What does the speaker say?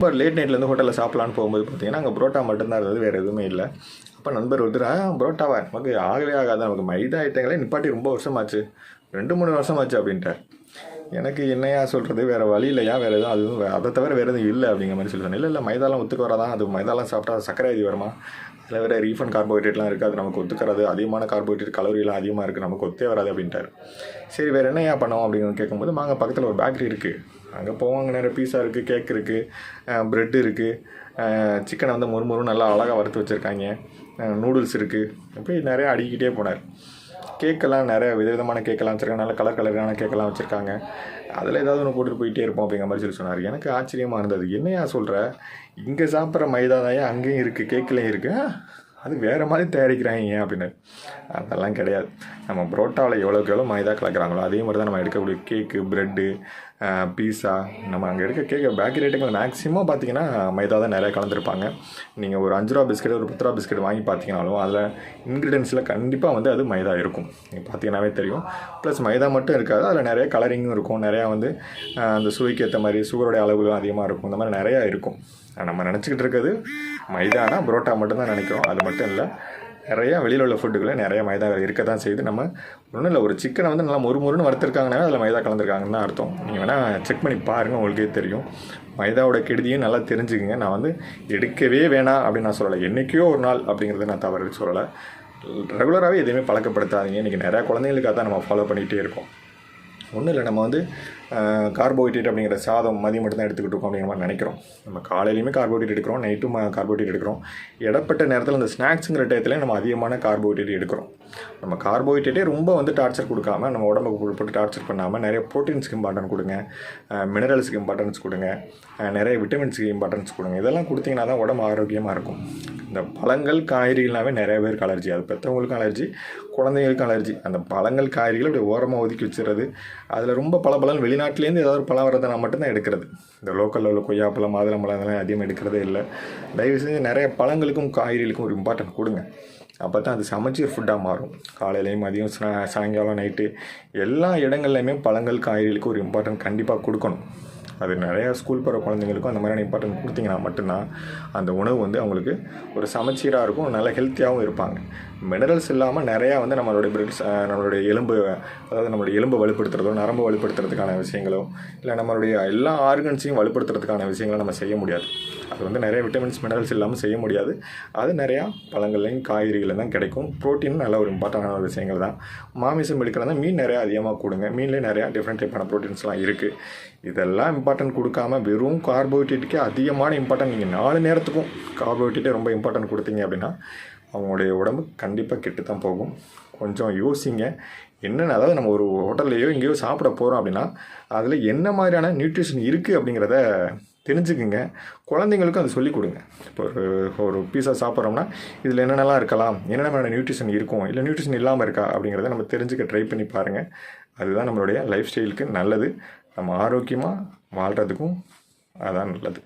ரொம்ப லேட் நைட்லேருந்து ஹோட்டலில் சாப்பிட்லான்னு போகும்போது பார்த்தீங்கன்னா அங்கே புரோட்டா மட்டும்தான் இருந்தது வேறு எதுவுமே இல்லை. அப்போ நண்பர் ஒருத்தர் ஆ புரோட்டாவா? நமக்கு ஆகவே ஆகாது நமக்கு மைதா ஐட்டங்களே நிப்பாட்டி ரொம்ப வருஷமாச்சு. ரெண்டு மூணு வருஷமாச்சு அப்படின்ட்டார். எனக்கு என்னையா சொல்கிறது வேறு வழி இல்லையா? வேறு எதுவும் அதுவும் வே- அதை தவிர வேறு எதுவும் இல்லை அப்படிங்கிற மாதிரி சொல்லி சொன்னேன் இல்லை இல்லை மைதாலாம் ஒத்துக்க வராதான் அது மைதாலாம் சாப்பிட்டா சர்க்கரை அதி வருமா? அதில் வேறு ரீஃபண்ட் கார்போஹைட்ரேட்லாம் இருக்குது அது நமக்கு ஒத்துக்கிறது அதிகமான கார்போஹைட்ரேட் கலோரியெலாம் அதிகமாக இருக்குது நமக்கு ஒத்தே வராது அப்படின்ட்டார். சரி வேறு என்னையா பண்ணோம் அப்படின்னு கேட்கும்போது வாங்க பக்கத்தில் ஒரு பேக்கரி இருக்குது அங்கே போவாங்க நிறைய பீஸா இருக்குது கேக் இருக்குது ப்ரெட் இருக்குது சிக்கனை வந்து முறுமுறு நல்லா அழகாக வறுத்து வச்சுருக்காங்க. நூடுல்ஸ் இருக்குது அப்படி நிறையா அடிக்கிட்டே போனார். கேக்கெல்லாம் நிறைய விதவிதமான கேக்கெல்லாம் வச்சுருக்காங்க. நல்ல கலர் கலரான கேக்கெல்லாம் வச்சுருக்காங்க. அதில் ஏதாவது ஒன்று போட்டுட்டு போயிட்டே இருப்போம் அப்படிங்கிற மாதிரி சொல்லி சொன்னார். எனக்கு ஆச்சரியமாக இருந்தது. என்னையா சொல்கிற இங்கே சாப்பிட்ற மைதா தான் அங்கேயும் இருக்குது கேக்கிலையும் இருக்குது அது வேறு மாதிரி தயாரிக்கிறாங்க ஏன் அப்படின்னு? அதெல்லாம் கிடையாது. நம்ம புரோட்டாவில் எவ்வளோக்கு எவ்வளோ மைதா கலக்கிறாங்களோ அதே மாதிரி தான் நம்ம எடுக்கக்கூடிய கேக்கு ப்ரெட்டு பீஸா நம்ம அங்கே எடுக்க கேக்கு பேக்கரி ஐட்டங்கள் மேக்ஸிமம் பார்த்தீங்கன்னா மைதா தான் நிறையா கலந்துருப்பாங்க. நீங்கள் ஒரு அஞ்சு ரூபா பிஸ்கெட் ஒரு பத்து ரூபா பிஸ்கெட் வாங்கி பார்த்தீங்கனாலும் அதில் இன்க்ரீடியன்ஸில் கண்டிப்பாக வந்து அது மைதா இருக்கும். நீங்கள் பார்த்தீங்கன்னாவே தெரியும். ப்ளஸ் மைதா மட்டும் இருக்காது. அதில் நிறைய கலரிங்கும் இருக்கும். நிறையா வந்து அந்த சுவைக்கு ஏற்ற மாதிரி சுகருடைய அளவுகளும் அதிகமாக இருக்கும். இந்த மாதிரி நிறையா இருக்கும். நம்ம நினச்சிக்கிட்டு இருக்கிறது மைதானா புரோட்டா மட்டும்தான் நினைக்கிறோம். அது மட்டும் இல்லை நிறையா வெளியில் உள்ள ஃபுட்டுகளை நிறைய மைதா இருக்க தான் செய்யுது. நம்ம ஒன்றும் இல்லை ஒரு சிக்கனை வந்து நல்லா மொறு மொறுன்னு வறுத்துருக்காங்கன்னா அதில் மைதா கலந்துருக்காங்கன்னு தான் அர்த்தம். நீங்கள் வேணால் செக் பண்ணி பாருங்கள் உங்களுக்கே தெரியும். மைதாவோட கெடுதியும் நல்லா தெரிஞ்சுக்குங்க. நான் வந்து எடுக்கவே வேணாம் அப்படின்னு நான் சொல்லலை. என்றைக்கோ ஒரு நாள் அப்படிங்கிறத நான் தவறு சொல்லலை. ரெகுலராகவே எதுவுமே பழக்கப்படுத்தாதீங்க. இன்றைக்கி நிறையா குழந்தைங்களுக்காக தான் நம்ம ஃபாலோ பண்ணிகிட்டே இருக்கோம். ஒன்றும் இல்லை நம்ம வந்து கார்போஹைட்ரேட் அப்படிங்கிற சாதம் மதியம் மட்டும் தான் எடுத்துக்கிட்டு இருக்கோம் அப்படிங்கிற மாதிரி நினைக்கிறோம். நம்ம காலையிலையுமே கார்போஹைட்ரேட் எடுக்கிறோம் நைட்டும் கார்போஹைட்ரேட் எடுக்கிறோம். இடப்பட்ட நேரத்தில் இந்த ஸ்நாக்ஸுங்கிற டயத்தில் நம்ம அதிகமான கார்போஹைட்ரேட் எடுக்கிறோம். நம்ம கார்போஹைட்ரேட்டே ரொம்ப வந்து டார்ச்சர் கொடுக்காம நம்ம உடம்புக்கு போட்டு- டார்ச்சர் பண்ணாமல் நிறைய ப்ரோட்டீன்ஸ்க்கு இம்பார்ட்டன்ஸ் கொடுங்க மினரல்ஸுக்கு இம்பார்ட்டன்ஸ் கொடுங்க நிறைய விட்டமின்ஸுக்கு இம்பார்ட்டன்ஸ் கொடுங்க. இதெல்லாம் கொடுத்தீங்கன்னா தான் உடம்பு ஆரோக்கியமாக இருக்கும். இந்த பழங்கள் காய்கறிகள்னாவே நிறைய பேருக்கு அலர்ஜி அது பெற்றவங்களுக்கும் அலர்ஜி குழந்தைங்களுக்கும் அலர்ஜி அந்த பழங்கள் காய்கறிகள் அப்படியே ஓரமாக ஒதுக்கி வச்சுறது அதில் ரொம்ப பல பழம் வெளிநாட்டிலேருந்து ஏதாவது ஒரு பழம் வரதை நான் மட்டும்தான் எடுக்கிறது. இந்த லோக்கலில் உள்ள கொய்யாப்பழம் மாதுளம்பழம் அதெல்லாம் அதிகமாக எடுக்கிறதே இல்லை. தயவு செஞ்சு நிறைய பழங்களுக்கும் காய்கறிகளுக்கும் ஒரு இம்பார்ட்டன்ட் கொடுங்க. அப்போ தான் அது சமச்சீர் ஃபுட்டாக மாறும். காலையிலையும் மதியம் சாயங்காலம் நைட்டு எல்லா இடங்கள்லையுமே பழங்கள் காய்கறிகளுக்கு ஒரு இம்பார்ட்டன்ட் கண்டிப்பாக கொடுக்கணும். அது நிறையா ஸ்கூல் போகிற குழந்தைங்களுக்கும் அந்த மாதிரியான இம்பார்ட்டன்ட் கொடுத்தீங்கன்னா மட்டும்தான் அந்த உணவு வந்து அவங்களுக்கு ஒரு சமச்சீராக இருக்கும் நல்ல ஹெல்த்தியாகவும் இருப்பாங்க. மினரல்ஸ் இல்லாமல் நிறையா வந்து நம்மளுடைய பிரிட்ஸ் நம்மளுடைய எலும்பு அதாவது நம்மளுடைய எலும்பு வலுப்படுத்துறதோ நரம்பு வலுப்படுத்துறதுக்கான விஷயங்களோ இல்லை நம்மளுடைய எல்லா ஆர்கன்ஸையும் வலுப்படுத்துறதுக்கான விஷயங்களை நம்ம செய்ய முடியாது. அது வந்து நிறைய விட்டமின்ஸ் மினரல்ஸ் இல்லாமல் செய்ய முடியாது. அது நிறையா பழங்கள்லையும் காய்கறிகள்லையும் தான் கிடைக்கும். ப்ரோட்டீன் நல்ல ஒரு இம்பார்ட்டண்டான ஒரு விஷயங்கள் தான். மாமிசம் எடுக்கிறதா மீன் நிறையா அதிகமாக கொடுங்க. மீன்லேயே நிறையா டிஃப்ரெண்ட் டைப்பான ப்ரோட்டீன்ஸ்லாம் இருக்குது இதெல்லாம் இம்பார்ட்டன்ட் கொடுக்காம வெறும் கார்போஹைட்ரேட்டுக்கே அதிகமான இம்பார்ட்டன்ட் நீங்கள் நாலு நேரத்துக்கும் கார்போஹைட்ரேட்டே ரொம்ப இம்பார்ட்டன்ட் கொடுத்தீங்க அப்படின்னா அவங்களுடைய உடம்பு கண்டிப்பாக கெட்டு தான் போகும். கொஞ்சம் யோசிங்க. என்னென்ன அதாவது நம்ம ஒரு ஹோட்டல்லையோ எங்கேயோ சாப்பிட போகிறோம் அப்படின்னா அதில் என்ன மாதிரியான நியூட்ரிஷன் இருக்குது அப்படிங்கிறத தெரிஞ்சுக்குங்க. குழந்தைங்களுக்கும் அதை சொல்லிக் கொடுங்க. இப்போ ஒரு ஒரு பீஸா சாப்பிட்றோம்னா இதில் என்னென்னலாம் இருக்கலாம் என்னென்ன நியூட்ரிஷன் இருக்கும் இல்லை நியூட்ரிஷன் இல்லாமல் இருக்கா அப்படிங்கிறத நம்ம தெரிஞ்சுக்க ட்ரை பண்ணி பாருங்கள் அதுதான் நம்மளுடைய லைஃப் ஸ்டைலுக்கு நல்லது. நம்ம ஆரோக்கியமாக வாழ்கிறதுக்கும் அதான் நல்லது.